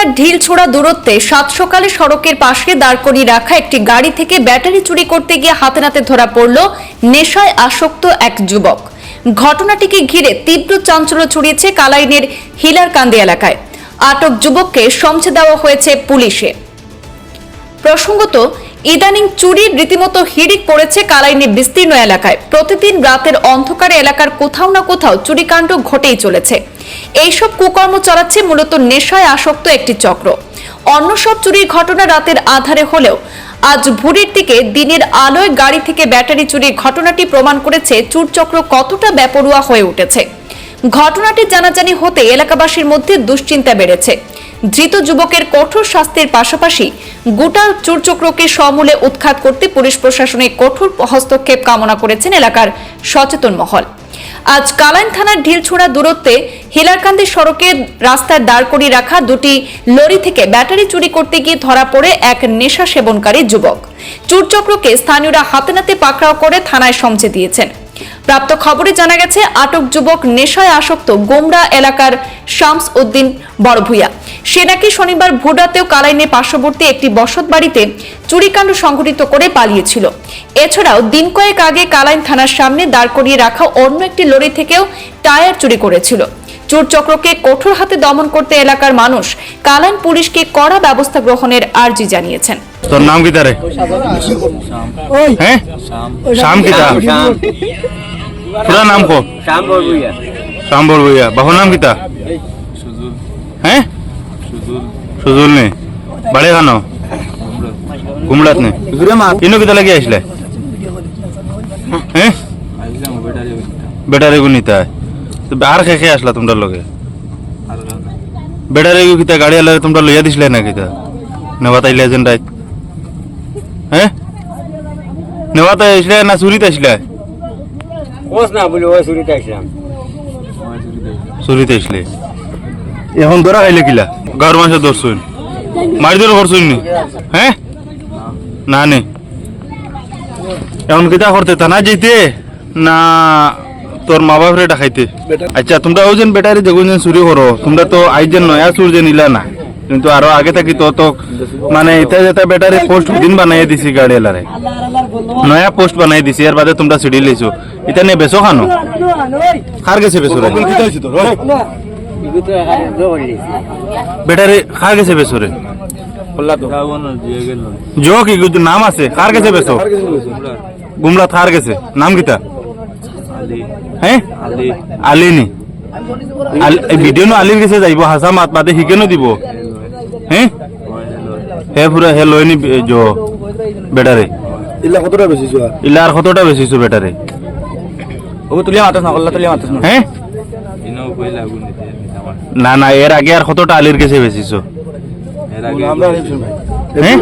থানার ঢিলছোড়া দূরত্বে সাত সকালে সড়কের পাশে দাঁড় করিয়ে রাখা একটি গাড়ি থেকে ব্যাটারি চুরি করতে গিয়ে হাতে নাতে ধরা পড়ল নেশায় আসক্ত এক যুবক। ঘটনাটিকে ঘিরে তীব্র চাঞ্চল্য ছড়িয়েছে কালাইনের হিলারকান্দি এলাকায়। আটক যুবককে সমছে দেওয়া হয়েছে পুলিশে। প্রসঙ্গত, ইদানিং চুরির রীতিমতো হিড়িক পড়েছে কালাইনের বিস্তীর্ণ এলাকায়। প্রতিদিন রাতের অন্ধকারে এলাকার কোথাও না কোথাও চুরিকাণ্ড ঘটেই চলেছে। এইসব কুকর্ম চালাচ্ছে মূলত নেশায় আসক্ত একটি চক্র। অন্য সব চুরির ঘটনা রাতের আধারে হলেও আজ ভোরের দিকে দিনের আলোয় গাড়ি থেকে ব্যাটারি চুরির ঘটনাটি প্রমাণ করেছে চুরচক্র কতটা বেপরোয়া হয়ে উঠেছে। ঘটনাটি জানাজানি হতে এলাকাবাসীর মধ্যে দুশ্চিন্তা বেড়েছে। ধৃত যুবকের কঠোর শাস্তির পাশাপাশি গোটা চোরচক্রকে সমূলে উৎখাত করতে পুলিশ প্রশাসনের কঠোর হস্তক্ষেপ কামনা করেছেন এলাকার সচেতন মহল। আজ কালাইন থানার ঢিলছোড়া দূরত্বে হিলারকান্দি সড়কে রাস্তায় দাঁড় করিয়ে রাখা দুটি লরি থেকে ব্যাটারি চুরি করতে গিয়ে ধরা পড়ে এক নেশা সেবনকারী যুবক। চুরচক্রকে স্থানীয়রা হাতে নাতে পাকড়াও করে থানায় সমঝে দিয়েছেন। প্রাপ্ত খবরে জানা গেছে, আটক যুবক নেশায় আসক্ত গোমরা এলাকার শামস উদ্দিন বড়ভুইয়া। সে নাকি শনিবার ভোডাতেও কালাইনে পার্শ্ববর্তী একটি বসত বাড়িতে চুরিকাণ্ড সংঘটিত করে পালিয়েছিল। এছাড়াও দিন কয়েক আগে কালাইন থানার সামনে দাঁড় করিয়ে রাখা অন্য একটি লরি থেকেও টায়ার চুরি করেছিল। চোর চক্রকে কঠোর হাতে দমন করতে এলাকার মানুষ কালাইন পুলিশকে কড়া ব্যবস্থা গ্রহণের আর্জি জানিয়েছেন। তোর নাম কি তারে? হ্যাঁ? শ্যাম কি তা পুরা নাম কো? শ্যাম বরবুইয়া শ্যাম বড়বইয়া বাহুর নাম কি তা সুজুল। হ্যাঁ? সুজুল। সুজুল নে। বাড়ি খানো? কুমড়াত নে। ইনো কিতা লাগি আসলে? হ্যাঁ? বেটারে গু নিতা তো আর খেয়ে খেয়ে আসলা তোমরা লগে? বেটারে গু কিতা গাড়ি আলারে তোমরা লইয়া দিছিলে না কিতা? নেওয়া তাইলে যেন রাইত। হ্যাঁ নেওয়া তাই আসলে না চুরিতে আসলে কোস না বলি ওই সুরিতে আসলাম চুরিতে আসলে এখন ধরা খাইলে কিলা? গাঁর মাসে ধরছুন মারি ধরে করছুন নি। হ্যাঁ না নে? এখন কিতা করতে থানা যেতে না। তোর মা বাপরে ডাকাইতে। আচ্ছা তোমরা ওই যেন বেটারি যেগুন যেন চুরি করো। তোমরা তো আই যেন নয়া চুর যে নিলা না। কিন্তু আরও আগে থাকি তো তো মানে এটা যেটা বেটারি পোস্ট দিন বানাই দিছি গাড়ি এলারে নয়া পোস্ট বানাই দিছি এর বাদে তোমরা সিঁড়ি লইছো এটা নিয়ে বেচো খানো? খার গেছে রে? বেটারি খার গেছে বেচো রে? জো কি নাম আছে? কার গেছে বেচো? গুমলা থার গেছে নাম কিতা? হ্যাঁ আলি নি ভিডিও নো আলির গেছে যাইব হাসা মাত বাদে শিকেনো দিব হ্যাঁ হে পুরা হে লইনি জো বেটারে ইলা কতটা বেশি ইলা আর কতটা বেচিছো বেটারে ও তুলিয়া মাতাস না কল্লা তুলিয়া মাতাস না হ্যাঁ আমার না না এর আগে আর কতটা আলির গেছে বেচিছো এর আগে আমরা হ্যাঁ